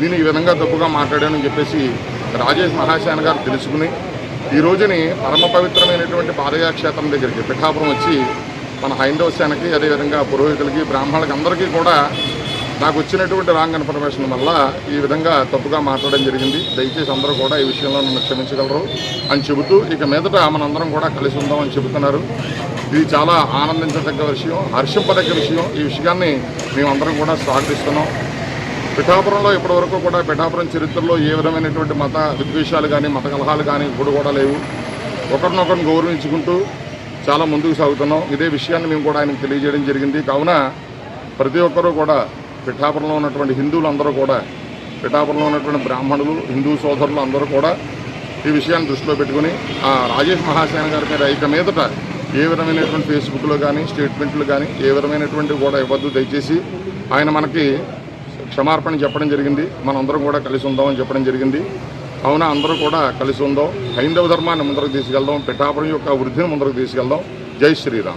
నేను ఈ విధంగా తప్పుగా మాట్లాడానని చెప్పేసి రాజేష్ మహాశాన్ గారు తెలుసుకుని ఈ రోజుని పరమ పవిత్రమైనటువంటి పాదయాక్షేత్రం దగ్గరికి పిఠాపురం వచ్చి మన హైందవ సేనకి అదేవిధంగా పురోహితులకి బ్రాహ్మణులకి అందరికీ కూడా నాకు వచ్చినటువంటి రాంగ్ ఇన్ఫర్మేషన్ వల్ల ఈ విధంగా తప్పుగా మాట్లాడడం జరిగింది. దయచేసి అందరూ కూడా ఈ విషయంలో నన్ను క్షమించగలరు అని చెబుతూ ఇక మీదట మనందరం కూడా కలిసి ఉందామని చెబుతున్నారు. ఇది చాలా ఆనందించదగ్గ విషయం హర్షింపదగ్గ విషయం. ఈ విషయాన్ని మేమందరం కూడా స్వాగతిస్తున్నాం. పిఠాపురంలో ఇప్పటివరకు కూడా పిఠాపురం చరిత్రలో ఏ విధమైనటువంటి మత విద్వేషాలు కానీ మత కలహాలు కానీ ఇప్పుడు కూడా లేవు. ఒకరినొకరిని గౌరవించుకుంటూ చాలా ముందుకు సాగుతున్నాం. ఇదే విషయాన్ని మేము కూడా ఆయనకు తెలియజేయడం జరిగింది. కావున ప్రతి ఒక్కరూ కూడా పిఠాపురంలో ఉన్నటువంటి హిందువులు అందరూ కూడా పిఠాపురంలో ఉన్నటువంటి బ్రాహ్మణులు హిందూ సోదరులు అందరూ కూడా ఈ విషయాన్ని దృష్టిలో పెట్టుకుని ఆ రాజేష్ మహాసేన గారి మీద ఇక మీదట ఏ విధమైనటువంటి ఫేస్బుక్లో కానీ స్టేట్మెంట్లు కానీ ఏ విధమైనటువంటి కూడా ఇవ్వద్దు. దయచేసి ఆయన మనకి క్షమార్పణ చెప్పడం జరిగింది. మనందరం కూడా కలిసి ఉందామని చెప్పడం జరిగింది. కావున అందరూ కూడా కలిసి ఉందాం. హైందవ ధర్మాన్ని ముందరకు తీసుకెళ్దాం. పిఠాపురం యొక్క వృద్ధిని ముందరకు తీసుకెళ్దాం. జై శ్రీరామ్.